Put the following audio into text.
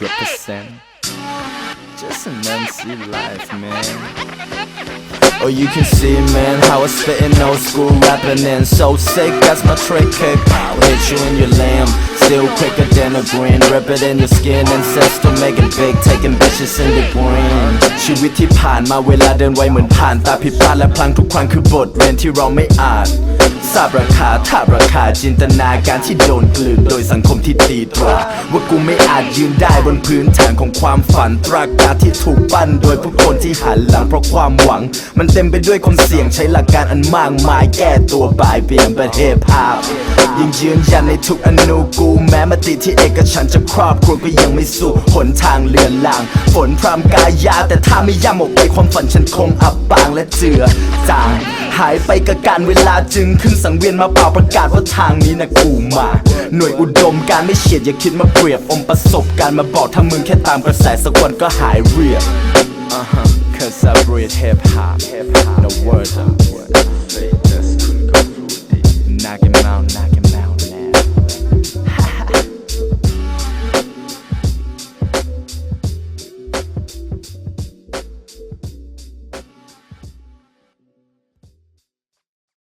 represent just an MC life man Oh, you can see, man, how I spittin' old school rapping and so sick. That's my trick kick. Hit you in your lamb, still quicker than a grin. Rip it in your skin, ancestor make it big, taking bitches in the green. ชีวิตที่ผ่านมาเวลาเดินไวเหมือนผ่านตาผิดพลาดและพลังทุกครั้งคือบทเรียนที่เราไม่อาจทราบราคาทาบราคาจินตนาการที่โดนกลืนโดยสังคมที่ตีตรา ว่ากูไม่อา จยืนได้บนพื้นฐานของความฝันตรากาที่ถูกปั้นโดยผู้คนที่หันหลังเพราะความหวัง มันเต็มไปด้วยความเสี่ยงใช้หลักการอันมากมายแก้ตัวบ่ายเบี่ยงประเทศภาพยิ่งยืนยันในทุกอนูกูแม้มติที่เอกฉันจะครอบครัวก็ยังไม่สู้หนทางเลือนลาง ฝนพรำกายาแต่ถ้าไม่ย่ำออกไปความฝันฉันคงอับปางและเจือจาง หายไปกับการเวลาจึงขึ้นสังเวียนมาเป่าประกาศว่าทางนี้นะกูมา หน่วยอุดมการไม่เฉียดอย่าคิดมาเปรียบอมประสบการณ์มาบอกถ้ามึงแค่ตามกระแสสักวันก็หายเรียบ uh-huh cause I breathe hip hop no word